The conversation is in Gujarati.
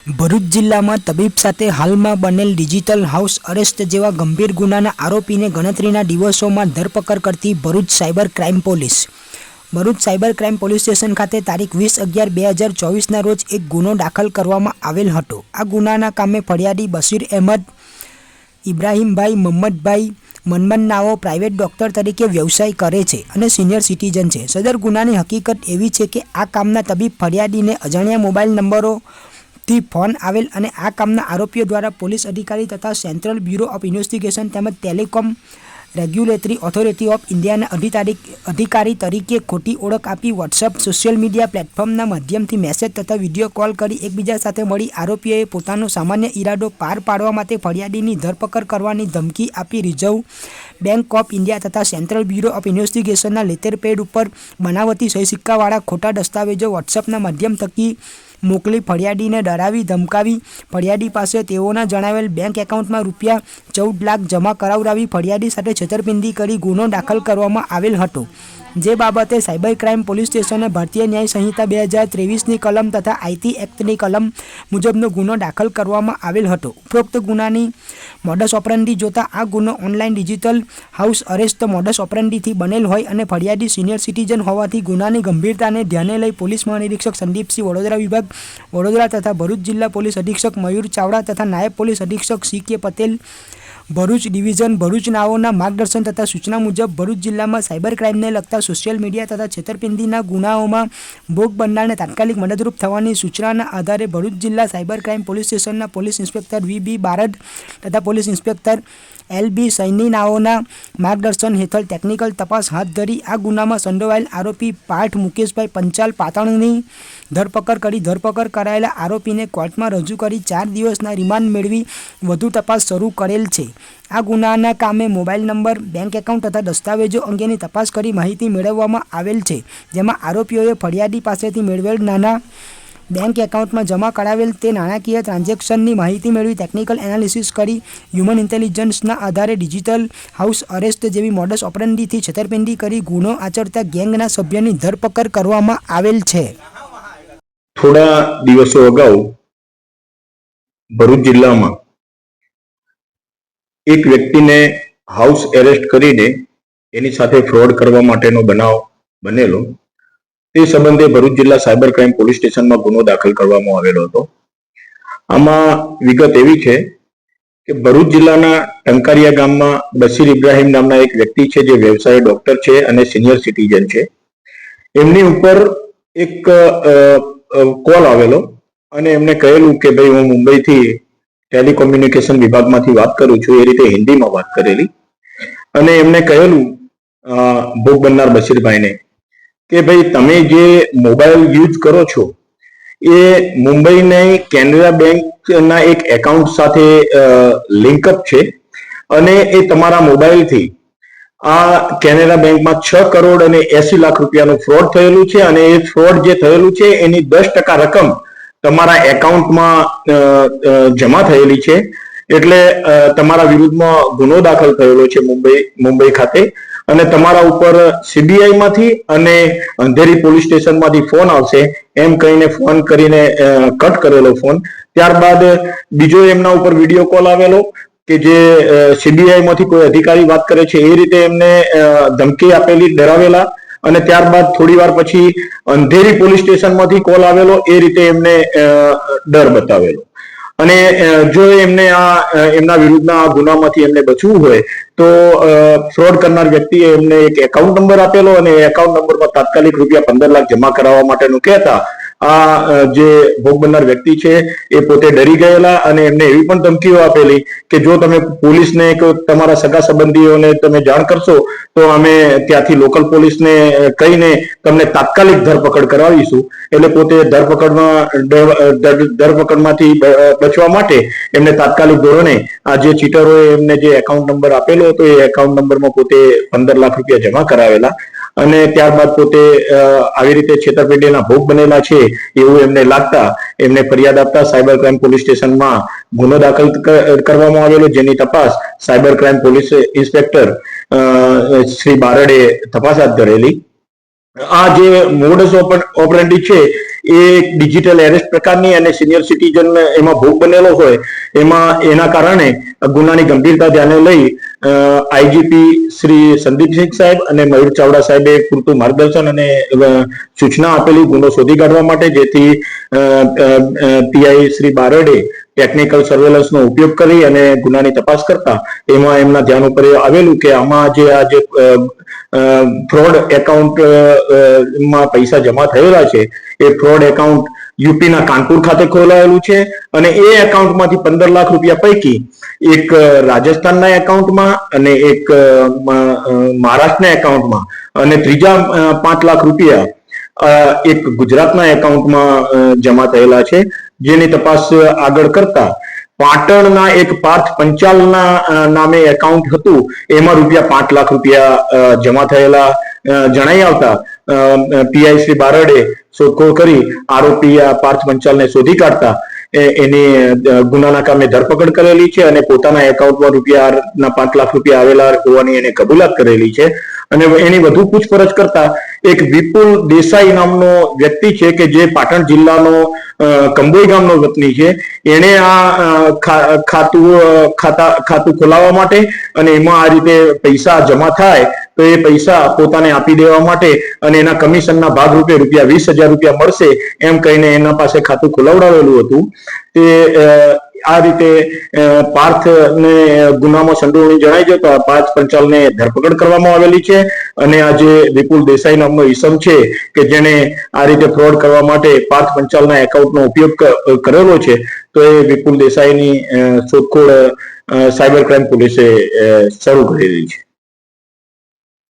ભરૂચ જિલ્લામાં તબીબ સાથે હાલમાં બનેલ ડિજિટલ હાઉસ અરેસ્ટ જેવા ગંભીર ગુનાના આરોપીને ગણતરીના દિવસોમાં ધરપકડ કરતી Bharuch cyber crime police. Bharuch cyber crime police station ખાતે તારીખ વીસ અગિયાર બે હજાર ચોવીસના રોજ એક ગુનો દાખલ કરવામાં આવેલ હતો. આ ગુનાના કામે ફરિયાદી બશીર અહેમદ, ઇબ્રાહીમભાઈ મહમ્મદભાઈ મનમનનાઓ પ્રાઇવેટ ડૉક્ટર તરીકે વ્યવસાય કરે છે અને સિનિયર સિટીઝન છે. સદર ગુનાની હકીકત એવી છે કે આ કામના તબીબ ફરિયાદીને અજાણ્યા મોબાઈલ નંબરોથી ફોન આવેલ અને આ કામના આરોપીઓ દ્વારા પોલીસ અધિકારી તથા સેન્ટ્રલ બ્યુરો ઓફ ઇન્વેસ્ટિગેશન તેમજ ટેલિકોમ રેગ્યુલેટરી ઓથોરિટી ઓફ ઇન્ડિયાના અધિકારી તરીકે ખોટી ઓળખ આપી વોટ્સઅપ સોશિયલ મીડિયા પ્લેટફોર્મના માધ્યમથી મેસેજ તથા વીડિયો કોલ કરી એકબીજા સાથે મળી આરોપીઓએ પોતાનો સામાન્ય ઈરાદો પાર પાડવા માટે ફરિયાદીની ધરપકડ કરવાની ધમકી આપી રિઝર્વ બેંક ઓફ ઇન્ડિયા તથા સેન્ટ્રલ બ્યુરો ઓફ ઇન્વેસ્ટિગેશનના લેટર પેડ ઉપર બનાવટી સહી સિક્કાવાળા ખોટા દસ્તાવેજો વોટ્સઅપના માધ્યમ થકી મોકલી ફરિયાદીને ડરાવી, ધમકાવી. ફરિયાદી પાસે તેઓના જણાવેલ બેંક એકાઉન્ટમાં રૂપિયા ચૌદ લાખ જમા કરાવડાવી ફરિયાદી સાથે છેતરપિંડી કરી ગુનો દાખલ કરવામાં આવેલ હતો. જે બાબતે સાયબર ક્રાઇમ પોલીસ સ્ટેશને ભારતીય ન્યાય સંહિતા બે હજાર ત્રેવીસની કલમ તથા આઈટી એક્ટની કલમ મુજબનો ગુનો દાખલ કરવામાં આવેલ હતો. ઉપરોક્ત ગુનાની મોડસ ઓપરંડી જોતા આ ગુનો online digital house arrest modus ઓપરંડીથી બનેલ હોય અને ફરિયાદી સિનિયર સિટીઝન હોવાથી ગુનાની ગંભીરતાને ધ્યાને લઈ પોલીસ મહાનિરીક્ષક સંદીપસિંહ વડોદરા વિભાગ, વડોદરા તથા ભરૂચ જિલ્લા પોલીસ અધિક્ષક મયુર ચાવડા તથા નાયબ પોલીસ અધિક્ષક C K Patel Bharuch division Bharuch નાઓના માર્ગદર્શન તથા સૂચના મુજબ ભરૂચ જિલ્લામાં સાયબર ક્રાઇમને લગતા સોશિયલ મીડિયા તથા છેતરપિંડીના ગુનાઓમાં ભોગ બનનારને તાત્કાલિક મદદરૂપ થવાની સૂચનાના આધારે ભરૂચ જિલ્લા સાયબર ક્રાઇમ પોલીસ સ્ટેશનના police inspector V B Barad તથા પોલીસ ઇન્સ્પેક્ટર એલ સૈનિનાઓના માર્ગદર્શન હેઠળ ટેકનિકલ તપાસ હાથ ધરી આ ગુનામાં સંડોવાયેલ આરોપી પાઠ મુકેશભાઈ પંચાલ પાટણની ધરપકડ કરી ધરપકડ કરાયેલા આરોપીને કોર્ટમાં રજૂ કરી ચાર દિવસના રિમાન્ડ મેળવી વધુ તપાસ શરૂ કરેલ છે. આ ગુનાના કામે મોબાઈલ નંબર, બેંક એકાઉન્ટ તથા દસ્તાવેજો અંગેની તપાસ કરી માહિતી મેળવવામાં આવેલ છે, જેમાં આરોપીઓએ ફરિયાદી પાસેથી મેળવેલ નાના બેંક એકાઉન્ટમાં જમા કરાવેલ તે નાણાકીય ટ્રાન્ઝેક્શનની માહિતી મેળવી ટેકનિકલ એનાલિસિસ કરી હ્યુમન ઇન્ટેલિજન્સના આધારે ડિજિટલ હાઉસ અરેસ્ટ જેવી મોડસ ઓપરંડીથી છેતરપિંડી કરી ગુનો આચરતા ગેંગના સભ્યની ધરપકડ કરવામાં આવેલ છે. થોડા દિવસો અગાઉ ભરૂચ જિલ્લામાં એક વ્યક્તિને હાઉસ એરેસ્ટ કરીને એની સાથે ફ્રોડ કરવા માટેનો બનાવ બનેલો. તે સંબંધે ભરૂચ જિલ્લા સાયબર ક્રાઇમ પોલીસ સ્ટેશનમાં ગુનો દાખલ કરવામાં આવેલો હતો. આમાં વિગત એવી છે કે ભરૂચ જિલ્લાના ટંકારિયા ગામમાં બશીર ઇબ્રાહીમ નામના એક વ્યક્તિ છે જે વ્યવસાય ડોક્ટર છે અને સિનિયર સિટીઝન છે. એમની ઉપર એક કોલ આવેલો અને એમને કહેલું કે ભાઈ હું મુંબઈથી ટેલિકોમ્યુનિકેશન વિભાગમાંથી વાત કરું છું, એ રીતે હિન્દીમાં વાત કરેલી. અને એમને કહેલું ભોગ બનનાર બશીરભાઈને કે ભાઈ તમે જે મોબાઈલ યુઝ કરો છો, એ મુંબઈની કેનરા બેંકના એક એકાઉન્ટ સાથે લિંકઅપ છે અને એ તમારા મોબાઈલથી આ કેનેરા બેંકમાં છ કરોડ અને એસી લાખ રૂપિયાનું ફ્રોડ થયેલું છે અને એ ફ્રોડ જે થયેલું છે એની દસ ટકા રકમ તમારા એકાઉન્ટમાં જમા થયેલી છે. એટલે તમારા વિરુદ્ધમાં ગુનો દાખલ થયેલો છે મુંબઈ મુંબઈ ખાતે. અને તમારા ઉપર સીબીઆઈ માંથી અને અંધેરી પોલીસ સ્ટેશનમાંથી ફોન આવશે, એમ કહીને ફોન કરીને કટ કરેલો ફોન. ત્યારબાદ બીજો એમના ઉપર વીડિયો કોલ આવેલો કે જે સીબીઆઈ માંથી કોઈ અધિકારી વાત કરે છે, એ રીતે એમને ધમકી આપેલી, ડરાવેલા. અને ત્યારબાદ થોડી વાર પછી અંધેરી પોલીસ સ્ટેશનમાંથી કોલ આવેલો, એ રીતે એમને ડર બતાવેલો. અને જો એમને આ એમના વિરુદ્ધના ગુનામાંથી એમને બચવું હોય, તો ફ્રોડ કરનાર વ્યક્તિએ એમને એક એકાઉન્ટ નંબર આપેલો અને એકાઉન્ટ નંબરમાં તાત્કાલિક રૂપિયા પંદર લાખ જમા કરાવવા માટેનું કહેતા આ જે ભોગ બનનાર વ્યક્તિ છે, એ પોતે ડરી ગયેલા અને એમને એવી પણ ધમકીઓ આપેલી કે જો તમે પોલીસને કે તમારા સગા સંબંધીઓને તમે જાણ કરશો, તો અમે ત્યાંથી લોકલ પોલીસને કહીને તમને તાત્કાલિક ધરપકડ કરાવીશું. એટલે પોતે ધરપકડમાં ધરપકડમાંથી બચવા માટે એમને તાત્કાલિક ધોરણે આ જે ચીટરોએ એમને જે એકાઉન્ટ નંબર આપેલો હતો, એ એકાઉન્ટ નંબરમાં પોતે પંદર લાખ રૂપિયા જમા કરાવેલા. અને ત્યારબાદ પોતે આવી રીતે છેતરપિંડીના ભોગ બનેલા છે એવું એમને લાગતા એમને ફરિયાદ આપતા સાયબર ક્રાઇમ પોલીસ સ્ટેશનમાં ગુનો દાખલ કરવામાં આવેલો. જેની તપાસ cyber crime police inspector Shri બારડે તપાસ હાથ ધરેલી. આ જે મોડસ ઓપરેન્ડી છે એ ડિજિટલ એરેસ્ટ પ્રકારની અને સિનિયર સિટીઝન એમાં ભોગ બનેલો હોય, એમાં એના કારણે ગુનાની ગંભીરતા ધ્યાને લઈ આઈજીપી શ્રી સંદીપસિંહ સાહેબ અને મયુર ચાવડા સાહેબે પૂરતું માર્ગદર્શન અને સૂચના આપેલી ગુનો શોધી કાઢવા માટે, જેથી પીઆઈ શ્રી બારડે ટેકનિકલ સર્વેલન્સનો ઉપયોગ કરી અને ગુનાની તપાસ કરતા, એમાં એમના ધ્યાન ઉપર આવેલું કે આમાં જે આ જે ફ્રોડ એકાઉન્ટમાં પૈસા જમા થયેલા છે, એ ફ્રોડ એકાઉન્ટ યુપીના કાનપુર ખાતે ખોલાયેલું છે અને એ એકાઉન્ટમાંથી પંદર લાખ રૂપિયા પૈકી એક રાજસ્થાનના એકાઉન્ટમાં અને એક મહારાષ્ટ્રના એકાઉન્ટમાં અને ત્રીજા પાંચ લાખ રૂપિયા એક ગુજરાતના એકાઉન્ટમાં જમા થયેલા છે. જેની તપાસ આગળ કરતા પાટણના એક પાર્થ પંચાલના નામે એકાઉન્ટ હતું. એમાં રૂપિયા પાંચ લાખ રૂપિયા જમા થયેલા જણાઈ આવતા પીઆઈ શ્રી બારડે શોધખોળ કરી, આરોપી પાર્થ પંચાલને શોધી કાઢતા એની ગુનાના કામે ધરપકડ કરેલી છે અને પોતાના એકાઉન્ટમાં રૂપિયાના પાંચ લાખ રૂપિયા આવેલા હોવાની એને કબૂલાત કરેલી છે. અને એની વધુ પૂછપરછ કરતા એક વિપુલ દેસાઈ નામનો વ્યક્તિ છે કે જે પાટણ જિલ્લાનો કંબોઈ ગામનો વતની છે. એણે આ ખાતું ખાતા, ખાતું ખોલાવવા માટે અને એમાં આ રીતે પૈસા જમા થાય તો એ પૈસા પોતાને આપી દેવા માટે અને એના કમિશનના ભાગરૂપે રૂપિયા વીસ હજાર રૂપિયા મળશે એમ કહીને એના પાસે ખાતું ખોલાવડાવેલું હતું. તે આ રીતે પાર્થ ને ગુનામાં સંડોવણી જણાઈ જતા પાર્થ પંચાલને ધરપકડ કરવામાં આવેલી છે અને આ જે વિપુલ દેસાઈ નામનો ઈસમ છે કે જેને આ રીતે ફ્રોડ કરવા માટે પાર્થ પંચાલના એકાઉન્ટનો ઉપયોગ કરેલો છે. તો એ વિપુલ દેસાઈની શોધખોળ સાયબર ક્રાઇમ પોલીસે શરૂ કરેલી છે.